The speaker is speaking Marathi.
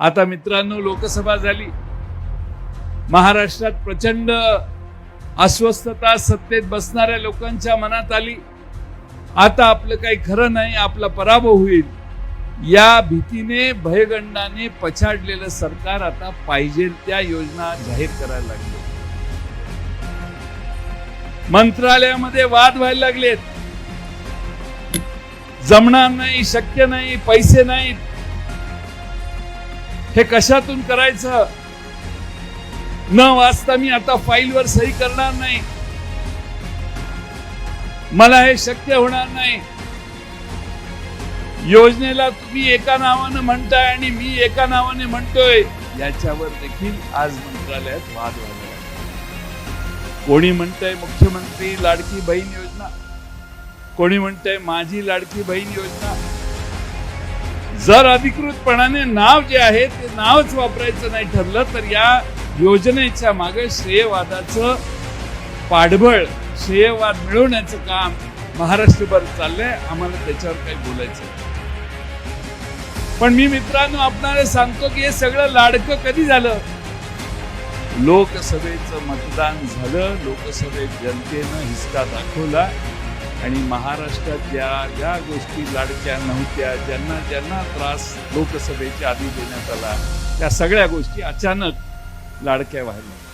आता मित्रांनो लोकसभा झाली. महाराष्ट्रात प्रचंड अस्वस्थता सत्तेत बसणाऱ्या लोकांच्या मनात आली. आता आपलं काही खरं नाही आपला पराभव होईल. या भीतीने भयगंडाने पछाडलेलं सरकार आता पाहिजे त्या योजना जाहीर करायला लागले. मंत्रालयामध्ये वाद व्हायला लागलेत. जमणार नाही शक्य नाही पैसे नाहीत. हे कशातून करायचं? न वाचता मी आता फाईलवर सही करणार नाही. मला हे शक्य होणार नाही. योजनेला तुम्ही एका नावानं म्हणताय आणि मी एका नावाने म्हणतोय. याच्यावर देखील आज मंत्रालयात वाद व्हायला कोणी म्हणतंय मुख्यमंत्री लाडकी बहीण योजना? कोणी म्हणतंय माझी लाडकी बहीण योजना? जर अधिकृतपणाने नाव जे आहे ते नावच वापरायचं नाही ठरलं तर या योजनेच्या मागे श्रेयवादाचं पाठबळ श्रेयवाद मिळवण्याचं काम महाराष्ट्रभर चाललंय. आम्हाला त्याच्यावर काही बोलायचं पण मी मित्रांनो आपणाला सांगतो की हे सगळं लाडकं कधी झालं? लोकसभेचं मतदान झालं लोकसभेत जनतेनं हिसका दाखवला. आणि महाराष्ट्रात ज्या ज्या गोष्टी लाडक्या नव्हत्या ज्यांना ज्यांना त्रास लोकसभेच्या आधी देण्यात आला त्या सगळ्या गोष्टी अचानक लाडक्या व्हायला